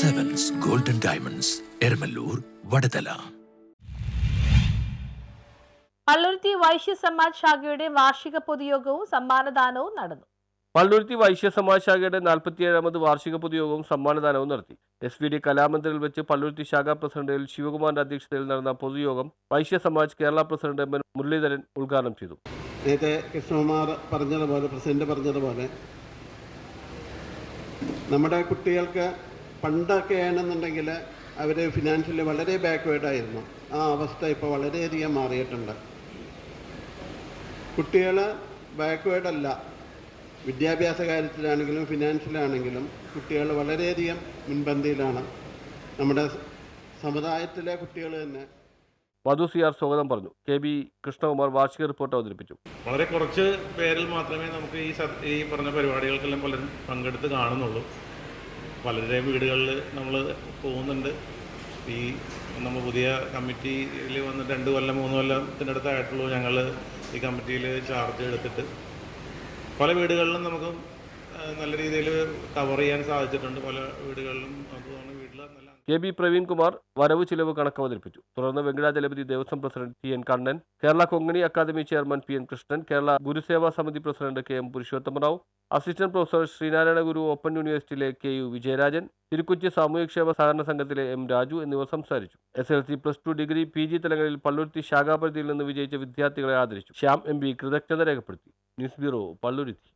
Diamonds Eramalloor Vadathala Palluruthy Vaishya Samaj ശാഖയുടെ വാർഷിക പൊതുയോഗവും സമ്മാനദാനവും നടന്നു പള്ളുരുത്തി വൈശ്യ സമാജ് ശാഖയുടെ നാൽപ്പത്തിയേഴാമത് വാർഷിക പൊതുയോഗവും സമ്മാനദാനവും നടത്തി എസ് വി ഡി കലാമന്ദിറിൽ വെച്ച് പള്ളുരുത്തി ശാഖാ പ്രസിഡന്റ് എൽ ശിവകുമാറിന്റെ അധ്യക്ഷതയിൽ നടന്ന പൊതുയോഗം Vaishya Samaj Kerala president M N Muraleedharan ഉദ്ഘാടനം ചെയ്തു നേരത്തെ കൃഷ്ണകുമാർ പറഞ്ഞതുപോലെ പ്രസിഡന്റ് പറഞ്ഞതുപോലെ നമ്മുടെ കുട്ടികൾക്ക് പണ്ടൊക്കെ ആണെന്നുണ്ടെങ്കിൽ അവർ ഫിനാൻഷ്യലി വളരെ ബാക്ക്വേർഡായിരുന്നു ആ അവസ്ഥ ഇപ്പോൾ വളരെയധികം മാറിയിട്ടുണ്ട്. കുട്ടികൾ ബാക്ക്വേർഡല്ല വിദ്യാഭ്യാസ കാര്യത്തിലാണെങ്കിലും ഫിനാൻഷ്യലാണെങ്കിലും കുട്ടികൾ വളരെയധികം മുൻപന്തിയിലാണ്. നമ്മുടെ സമുദായത്തിലെ കുട്ടികൾ തന്നെ. മധു സി ആർ സ്വാഗതം പറഞ്ഞു. കെ ബി കൃഷ്ണകുമാർ വാർഷിക റിപ്പോർട്ട് അവതരിപ്പിച്ചു. വളരെ കുറച്ച് പേരിൽ മാത്രമേ നമുക്ക് ഈ ഈ പറഞ്ഞ പരിപാടികൾക്കെല്ലാം പലരും പങ്കെടുത്ത് കാണുന്നുള്ളൂ. പലരുടെയും വീടുകളിൽ നമ്മൾ പോകുന്നുണ്ട്. ഈ നമ്മൾ പുതിയ കമ്മിറ്റിയിൽ വന്ന് രണ്ട് കൊല്ലം മൂന്ന് കൊല്ലത്തിന്റെ അടുത്തായിട്ടുള്ളൂ ഞങ്ങൾ ഈ കമ്മിറ്റിയിൽ ചാർജ് എടുത്തിട്ട്. പല വീടുകളിലും നമുക്ക് നല്ല രീതിയിൽ കവർ ചെയ്യാൻ സാധിച്ചിട്ടുണ്ട്. പല വീടുകളിലും നമുക്ക് കെ ബി പ്രവീൺ കുമാർ വരവ് ചിലവ് കണക്ക് അവതരിപ്പിച്ചു തുടർന്ന് Venkatachalapathy Devaswom president T N Kannan Kerala Konkani academy chairman P N Krishnan Kerala Guruseva Samithi president K M Purushothamarao assistant professor Sreenarayana Guru open യൂണിവേഴ്സിറ്റിയിലെ കെ യു വിജയരാജൻ തിരുക്കൊച്ചി സാമൂഹ്യക്ഷേമ സഹകരണ സംഘത്തിലെ എം രാജു എന്നിവർ സംസാരിച്ചു. S L C plus two degree P G തലങ്ങളിൽ പള്ളുരുത്തി ശാഖാപരിധിയിൽ നിന്ന് വിജയിച്ച വിദ്യാർത്ഥികളെ ആദരിച്ചു. ശ്യാം എം പി കൃതജ്ഞത രേഖപ്പെടുത്തി. News bureau Palluruthy.